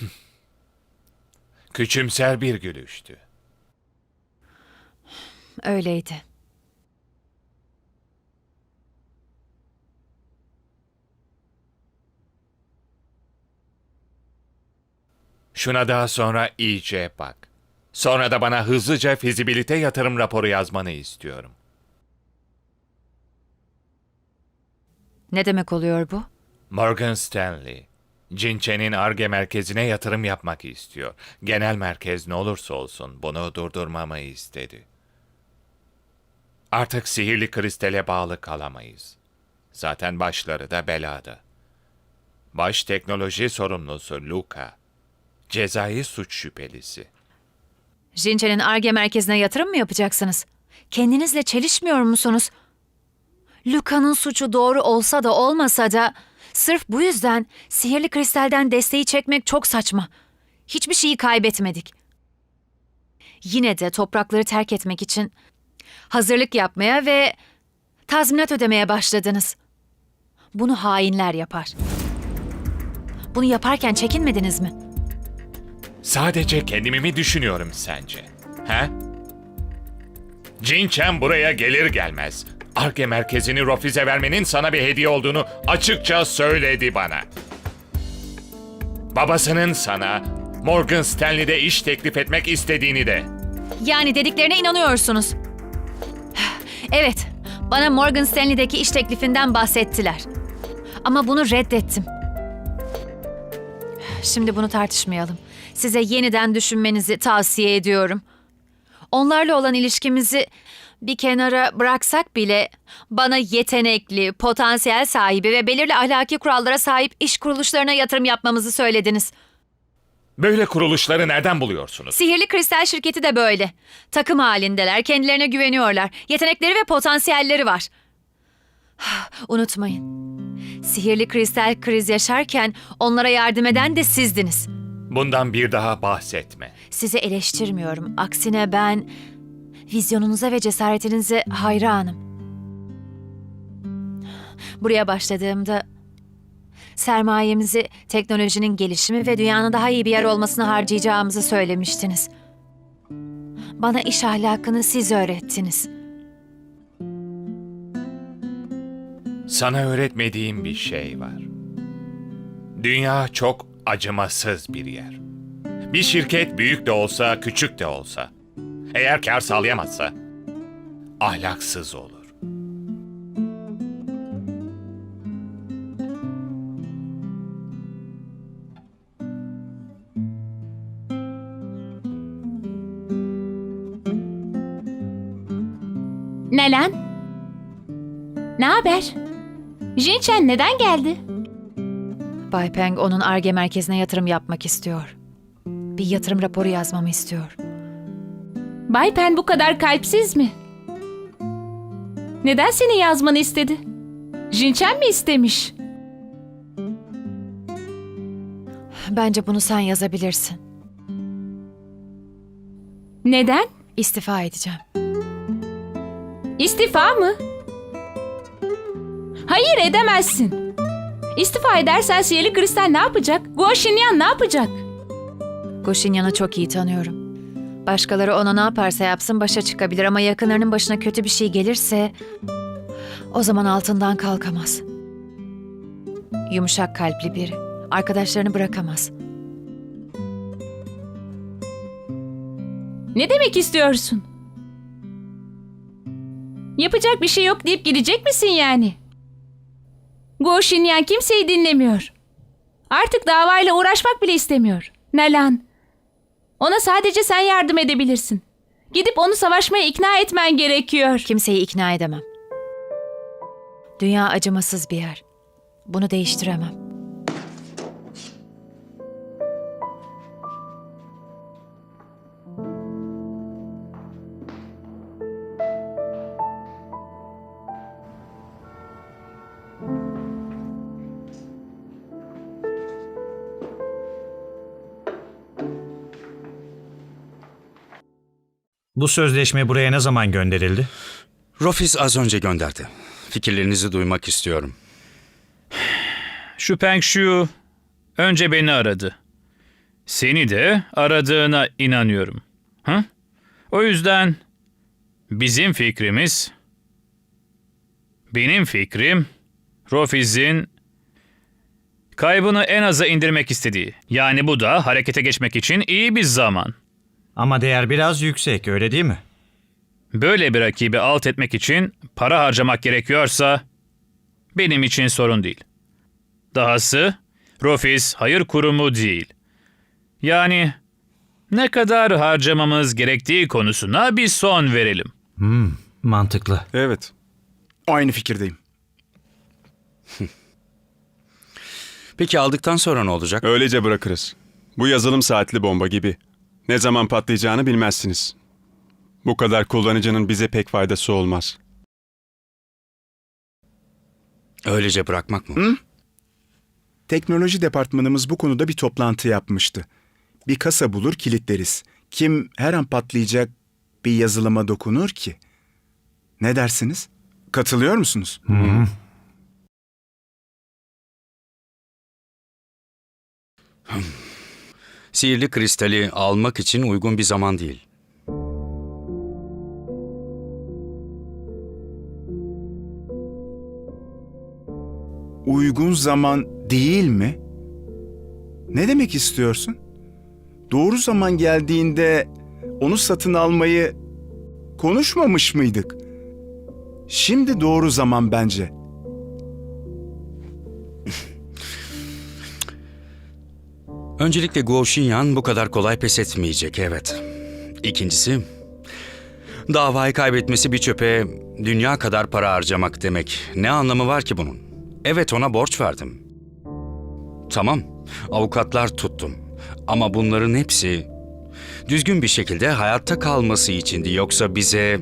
Küçümser bir gülüştü. Öyleydi. Şuna daha sonra iyice bak. Sonra da bana hızlıca fizibilite yatırım raporu yazmanı istiyorum. Ne demek oluyor bu? Morgan Stanley, Cinçe'nin ARGE merkezine yatırım yapmak istiyor. Genel merkez ne olursa olsun bunu durdurmamı istedi. Artık sihirli kristale bağlı kalamayız. Zaten başları da belada. Baş teknoloji sorumlusu Luca, cezai suç şüphelisi. Jinçe'nin ARGE merkezine yatırım mı yapacaksınız? Kendinizle çelişmiyor musunuz? Luca'nın suçu doğru olsa da olmasa da sırf bu yüzden sihirli kristalden desteği çekmek çok saçma. Hiçbir şeyi kaybetmedik. Yine de toprakları terk etmek için hazırlık yapmaya ve tazminat ödemeye başladınız. Bunu hainler yapar. Bunu yaparken çekinmediniz mi? Sadece kendimi mi düşünüyorum sence? He? Cinchen buraya gelir gelmez. Arge merkezini Rofiz'e vermenin sana bir hediye olduğunu açıkça söyledi bana. Babasının sana Morgan Stanley'de iş teklif etmek istediğini de. Yani dediklerine inanıyorsunuz. Evet, bana Morgan Stanley'deki iş teklifinden bahsettiler. Ama bunu reddettim. Şimdi bunu tartışmayalım. Size yeniden düşünmenizi tavsiye ediyorum. Onlarla olan ilişkimizi bir kenara bıraksak bile bana yetenekli, potansiyel sahibi ve belirli ahlaki kurallara sahip iş kuruluşlarına yatırım yapmamızı söylediniz. Böyle kuruluşları nereden buluyorsunuz? Sihirli Kristal şirketi de böyle. Takım halindeler, kendilerine güveniyorlar. Yetenekleri ve potansiyelleri var. Unutmayın. Sihirli Kristal kriz yaşarken onlara yardım eden de sizdiniz. Bundan bir daha bahsetme. Sizi eleştirmiyorum. Aksine ben vizyonunuza ve cesaretinize hayranım. Buraya başladığımda sermayemizi teknolojinin gelişimi ve dünyanın daha iyi bir yer olmasına harcayacağımızı söylemiştiniz. Bana iş ahlakını siz öğrettiniz. Sana öğretmediğim bir şey var. Dünya çok acımasız bir yer. Bir şirket büyük de olsa, küçük de olsa, eğer kar sağlayamazsa ahlaksız olur. Nalan? Ne haber? Jinchen neden geldi? Bay Peng onun ARGE merkezine yatırım yapmak istiyor. Bir yatırım raporu yazmamı istiyor. Bay Pen bu kadar kalpsiz mi? Neden seni yazmanı istedi? Jinchen mi istemiş? Bence bunu sen yazabilirsin. Neden? İstifa edeceğim. İstifa mı? Hayır edemezsin. İstifa edersen sihirli kristal ne yapacak? Guo Shinyan ne yapacak? Goşinyan'ı çok iyi tanıyorum. Başkaları ona ne yaparsa yapsın başa çıkabilir ama yakınlarının başına kötü bir şey gelirse o zaman altından kalkamaz. Yumuşak kalpli biri. Arkadaşlarını bırakamaz. Ne demek istiyorsun? Yapacak bir şey yok deyip gidecek misin yani? Guo Shinyan kimseyi dinlemiyor. Artık davayla uğraşmak bile istemiyor. Nalan, ona sadece sen yardım edebilirsin. Gidip onu savaşmaya ikna etmen gerekiyor. Kimseyi ikna edemem. Dünya acımasız bir yer. Bunu değiştiremem. Bu sözleşme buraya ne zaman gönderildi? Rofis az önce gönderdi. Fikirlerinizi duymak istiyorum. şu Peng Shu önce beni aradı. Seni de aradığına inanıyorum. Hı? O yüzden bizim fikrimiz, benim fikrim, Rofiz'in kaybını en aza indirmek istediği. Yani bu da harekete geçmek için iyi bir zaman. Ama değer biraz yüksek öyle değil mi? Böyle bir rakibi alt etmek için para harcamak gerekiyorsa benim için sorun değil. Dahası Rofis hayır kurumu değil. Yani ne kadar harcamamız gerektiği konusuna bir son verelim. Mantıklı. Evet. Aynı fikirdeyim. Peki aldıktan sonra ne olacak? Öylece bırakırız. Bu yazılım saatli bomba gibi. Ne zaman patlayacağını bilmezsiniz. Bu kadar kullanıcının bize pek faydası olmaz. Öylece bırakmak mı? Teknoloji departmanımız bu konuda bir toplantı yapmıştı. Bir kasa bulur kilitleriz. Kim her an patlayacak bir yazılıma dokunur ki? Ne dersiniz? Katılıyor musunuz? Sihirli kristali almak için uygun bir zaman değil. Uygun zaman değil mi? Ne demek istiyorsun? Doğru zaman geldiğinde onu satın almayı konuşmamış mıydık? Şimdi doğru zaman bence. Öncelikle Guo Xinyan bu kadar kolay pes etmeyecek, evet. İkincisi, davayı kaybetmesi bir çöpe dünya kadar para harcamak demek. Ne anlamı var ki bunun? Evet ona borç verdim. Tamam, avukatlar tuttum. Ama bunların hepsi düzgün bir şekilde hayatta kalması içindi. Yoksa bize